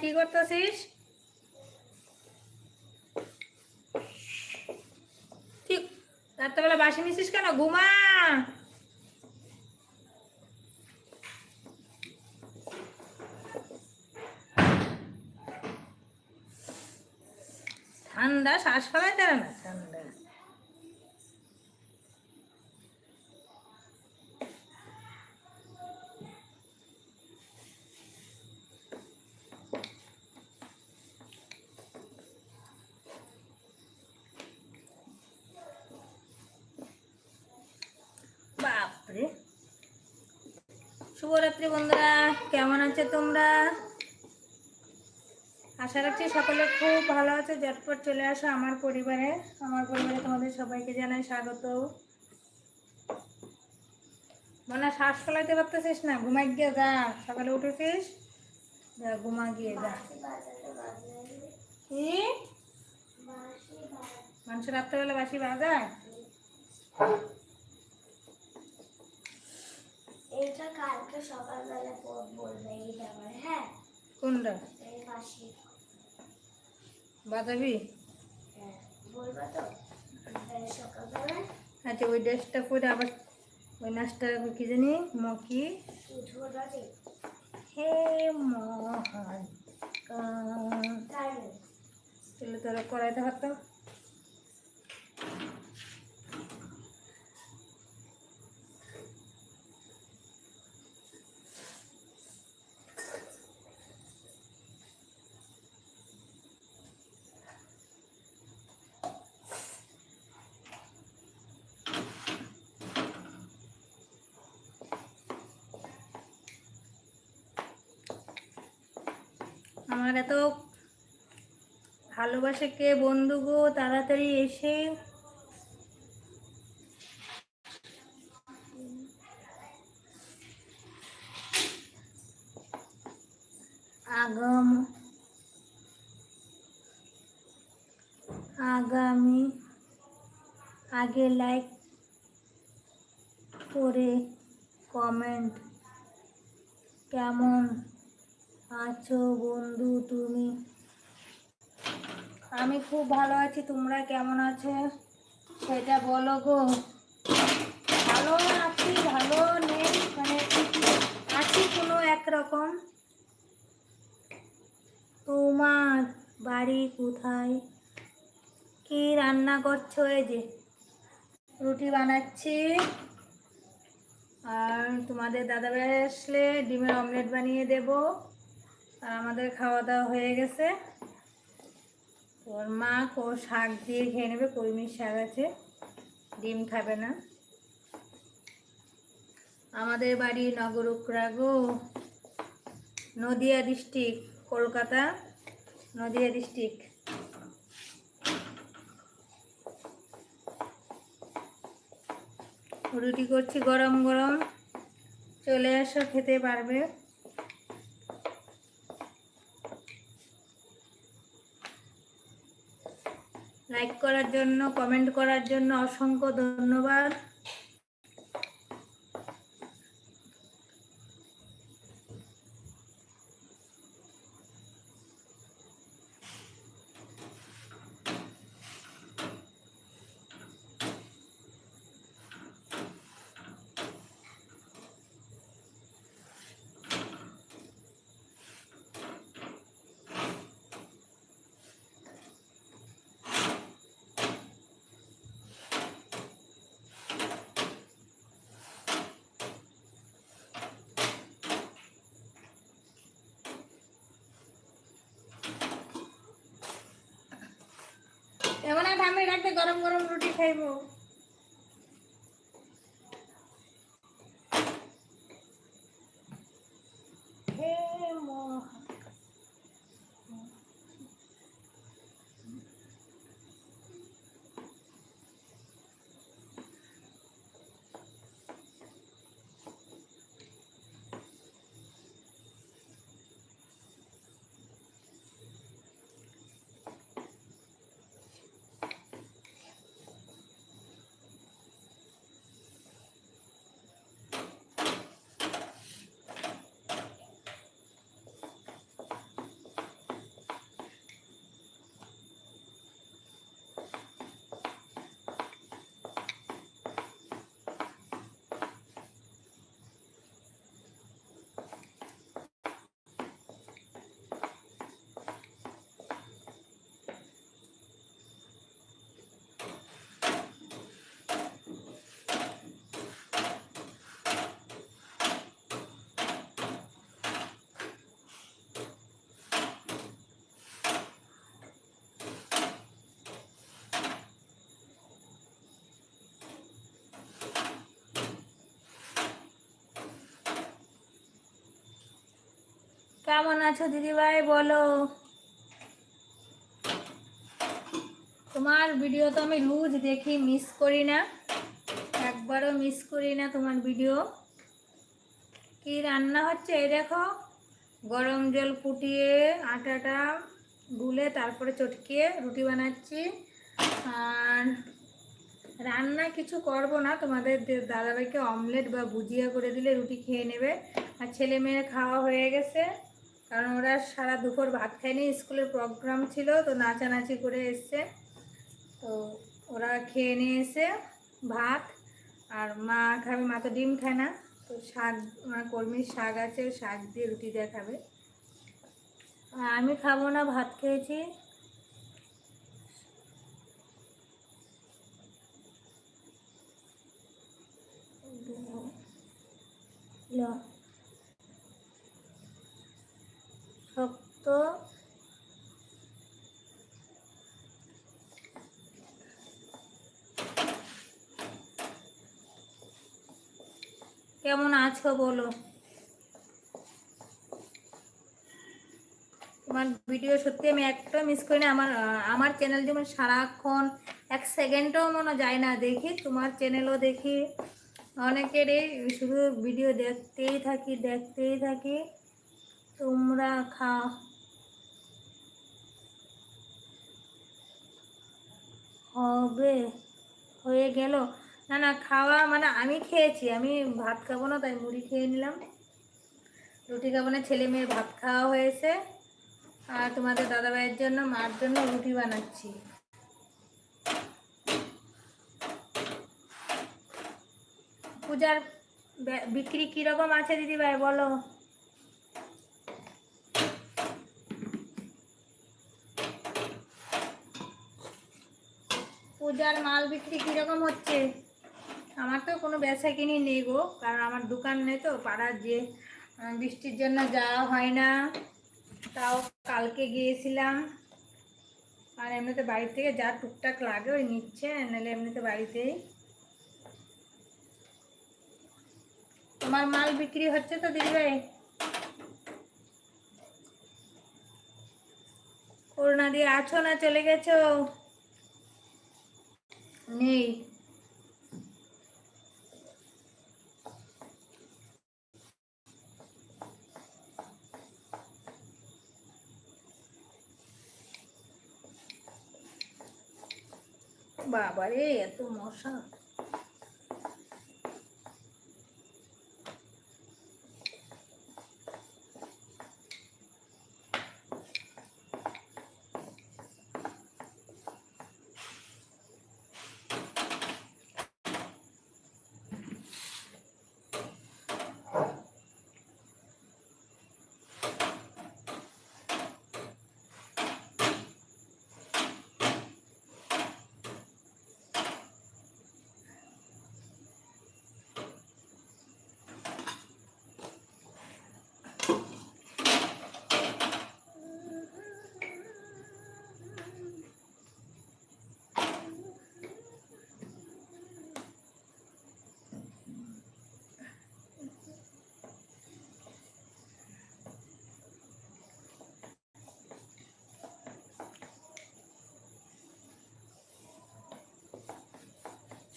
কি করতেছিস? ঠিক রাত্রেবেলা বাসি নিছিস কেন? ঘুমা! ঠান্ডা শ্বাস ফেলাইতে পারে না ঠান্ডা শুভরাত্রি বন্ধুরা, কেমন আছে তোমরা? আশা রাখছি সকলে খুব ভালো আছে, ঝটপট চলে আসো আমার পরিবারে। আমার পরিবারে তোমাদের সবাইকে জানাই স্বাগত। মানে শ্বাস ফলাইতে পারতেছিস না? ঘুমাই গিয়ে যা, সকালে উঠেছিস? যা, ঘুমা গিয়ে যা। কি? মানুষ রাত্রেবেলা বাসি বাজায় এইটা কালকে সকালবেলা বলবে এইটা আমার হ্যাঁ? কোনটা? এই পাশে। বাজাবি হ্যাঁ বলব তো। সকালবেলা? আচ্ছা ওই ড্রেসটা পরে আবার ওই নাচটা কি জানি? মকি। হে মহান? তাহলে তোরা করাইতে পারতাম। আমার এত ভালোবাসে কে বন্ধু গো? তাড়াতাড়ি এসে। আগাম আগামী আগে লাইক করে কমেন্ট কেমন? আছো বন্ধু তুমি? আমি খুব ভালো আছি, তোমরা কেমন আছো? সেটা বলো গো। ভালো আছি, ভালো নেই মানে আছি কোনো একরকম তোমার বাড়ি কোথায়? কি রান্না করছ এই যে? রুটি বানাচ্ছি। আর তোমাদের দাদা আসলে ডিমের অমলেট বানিয়ে দেব। আর আমাদের খাওয়া দাওয়া হয়ে গেছে। ওর মা ও শাক দিয়ে খেয়ে নেবে কলমির শাক আছে, ডিম খাবে না। আমাদের বাড়ি নগরুকরা গো। Nadia district, Kolkata, Nadia district. রুটি করছি গরম গরম। চলে আসো খেতে পারবে। লাইক করার জন্য কমেন্ট করার জন্য অসংখ্য ধন্যবাদ। রাখতে গরম গরম রুটি খাইবো। কেমন আছো দিদিভাই? বলো। তোমার ভিডিও তো আমি রোজ দেখি মিস করি না। একবারও মিস করি না তোমার ভিডিও কি রান্না হচ্ছে এই দেখো? গরম জল ফুটিয়ে আটাটা গুলে তারপরে চটকিয়ে রুটি বানাচ্ছি। আর রান্না কিছু করব না, তোমাদের দাদাভাইকে অমলেট বা ভুজিয়া করে দিলে রুটি খেয়ে নেবে। আর ছেলে মেয়ের খাওয়া হয়ে গেছে। কারণ ওরা সারা দুপুর ভাত খায়নি, স্কুলের প্রোগ্রাম ছিল, তো নাচানাচি করে এসছে। তো ওরা খেয়ে নিয়ে এসে ভাত, আর মা খাবে, মা তো ডিম খায় না, তো শাক, আমার কলমির শাক আছে, শাক দিয়ে রুটি দিয়ে খাবে আমি খাব না, ভাত খেয়েছি। শক্ত কেমন আছো বলো? তোমার ভিডিও সত্যি আমি একটা মিস করি না আমার আমার চ্যানেল যেমন সারাক্ষণ এক সেকেন্ডও মনে যায় না। দেখি, তোমার চ্যানেলও দেখি। অনেকেরই শুধু ভিডিও দেখতেই থাকি দেখতেই থাকি। তোমরা খাও। হবে হয়ে গেল। না না, খাওয়া মানে আমি খেয়েছি, আমি ভাত খাব না, তাই মুড়ি খেয়ে নিলাম। রুটি খাব না, ছেলে মেয়ের ভাত খাওয়া হয়েছে। আর তোমাদের দাদাভাইয়ের জন্য, মার জন্য রুটি বানাচ্ছি। পূজার বিক্রি কীরকম আছে দিদিভাই, বলো? পূজার মাল বিক্রি কীরকম হচ্ছে? আমার তো কোনো বেচা কিনি নেই গো, কারণ আমার দোকান নেই তো, পাড়ার যে বৃষ্টির জন্য যাওয়া হয় না। তাও কালকে গিয়েছিলাম। আর এমনিতে বাড়ি থেকে যা টুকটাক লাগে ওই নিচ্ছে, নাহলে এমনিতে বাড়িতেই। তোমার মাল বিক্রি হচ্ছে তো দিদিভাই? করোনা দিয়ে আছো না চলে গেছো? নেই বাবারে এত মশা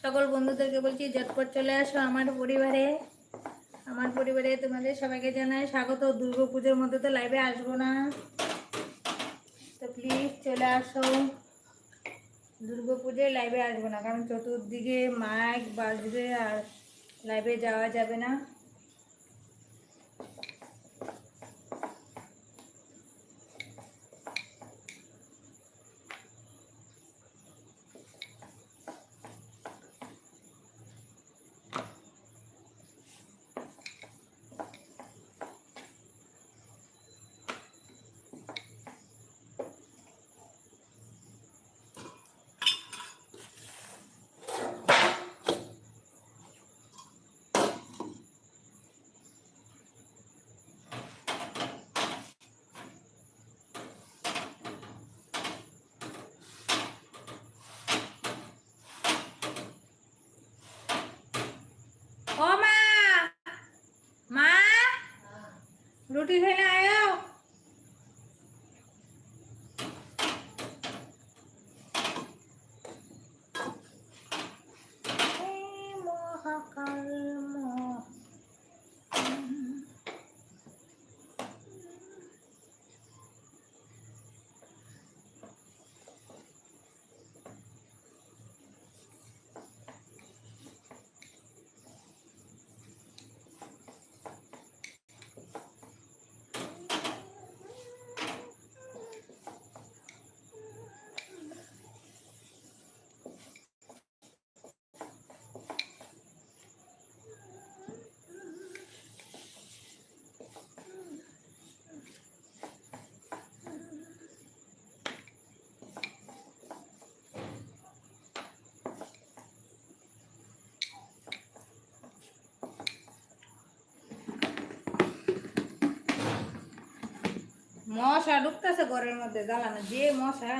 সকল বন্ধুদেরকে বলছি, ঝটপট চলে আসো আমার পরিবারে। আমার পরিবারে তোমাদের সবাইকে জানাই স্বাগত। দুর্গা পুজোর মধ্যে তো লাইভে আসব না। তো প্লিজ চলে আসো। দুর্গা পুজোয় লাইভে আসব না, কারণ চতুর্দিকে মাইক বাজবে আর লাইভে যাওয়া যাবে না। ও মা মা মশা ঢুকতেছে ঘরের মধ্যে জ্বালানো যে মশা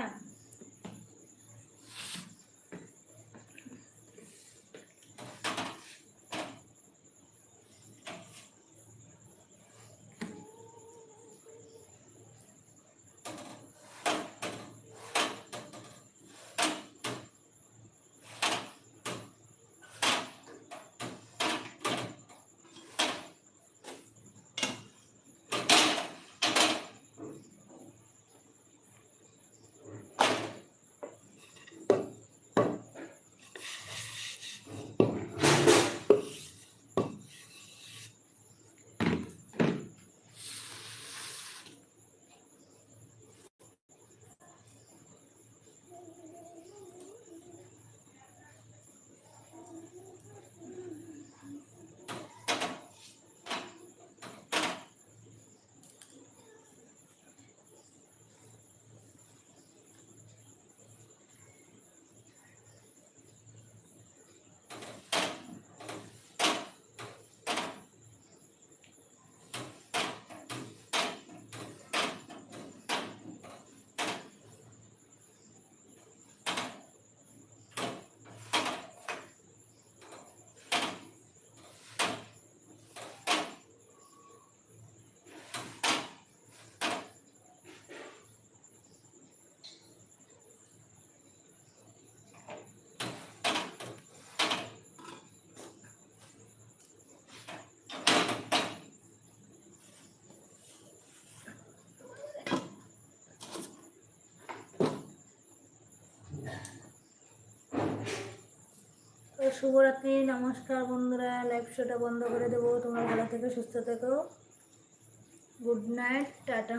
শুভরাত্রি, নমস্কার বন্ধুরা। লাইভ শোটা বন্ধ করে দেবো। তোমরা ভালো থেকে, সুস্থ থেকো। Good night tata.